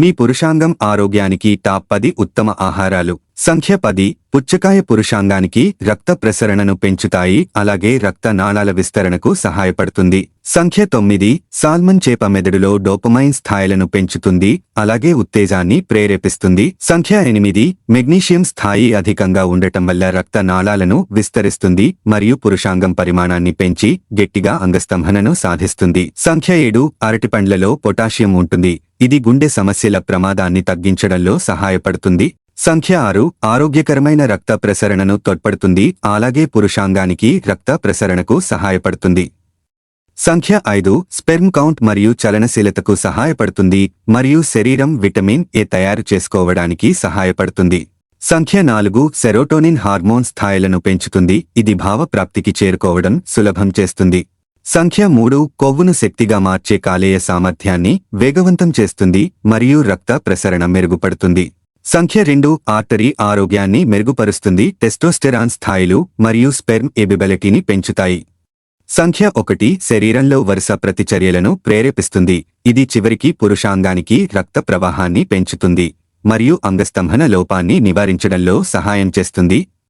మీ పురుషాంగం ఆరోగ్యానికి టాప్ పది ఉత్తమ ఆహారాలు. సంఖ్య పది పుచ్చకాయ పురుషాంగానికి రక్త ప్రసరణను పెంచుతాయి అలాగే రక్త నాళాల విస్తరణకు సహాయపడుతుంది. సంఖ్య తొమ్మిది సాల్మన్ చేప మెదడులో డోపమైన్ స్థాయిలను పెంచుతుంది అలాగే ఉత్తేజాన్ని ప్రేరేపిస్తుంది. సంఖ్య ఎనిమిది మెగ్నీషియం స్థాయి అధికంగా ఉండటం వల్ల రక్త నాళాలను విస్తరిస్తుంది మరియు పురుషాంగం పరిమాణాన్ని పెంచి గట్టిగా అంగస్తంభనను సాధిస్తుంది. సంఖ్య ఏడు అరటిపండ్లలో పొటాషియం ఉంటుంది. ఇది గుండె సమస్యల ప్రమాదాన్ని తగ్గించడంలో సహాయపడుతుంది. సంఖ్య ఆరు ఆరోగ్యకరమైన రక్త ప్రసరణను తోడ్పడుతుంది. అలాగే పురుషాంగానికి రక్త ప్రసరణకు సహాయపడుతుంది. సంఖ్య ఐదు స్పెర్మ్ కౌంట్ మరియు చలనశీలతకు సహాయపడుతుంది. మరియు శరీరం విటమిన్ ఏ తయారు చేసుకోవడానికి సహాయపడుతుంది. సంఖ్య నాలుగు సెరోటోనిన్ హార్మోన్ స్థాయిలను పెంచుతుంది. ఇది భావప్రాప్తికి చేరుకోవడం సులభం చేస్తుంది. సంఖ్య మూడు కొవ్వును శక్తిగా మార్చే కాలేయ సామర్థ్యాన్ని వేగవంతం చేస్తుంది మరియు రక్త ప్రసరణ మెరుగుపడుతుంది. సంఖ్య రెండు ఆర్టరీ ఆరోగ్యాన్ని మెరుగుపరుస్తుంది టెస్టోస్టెరాన్ స్థాయిలు మరియు స్పెర్మ్ ఎబిబిలిటీని పెంచుతాయి. సంఖ్య ఒకటి శరీరంలో వరుస ప్రతిచర్యలను ప్రేరేపిస్తుంది ఇది చివరికి పురుషాంగానికి రక్త ప్రవాహాన్ని పెంచుతుంది మరియు అంగస్తంభన లోపాన్ని నివారించడంలో సహాయం చేస్తుంది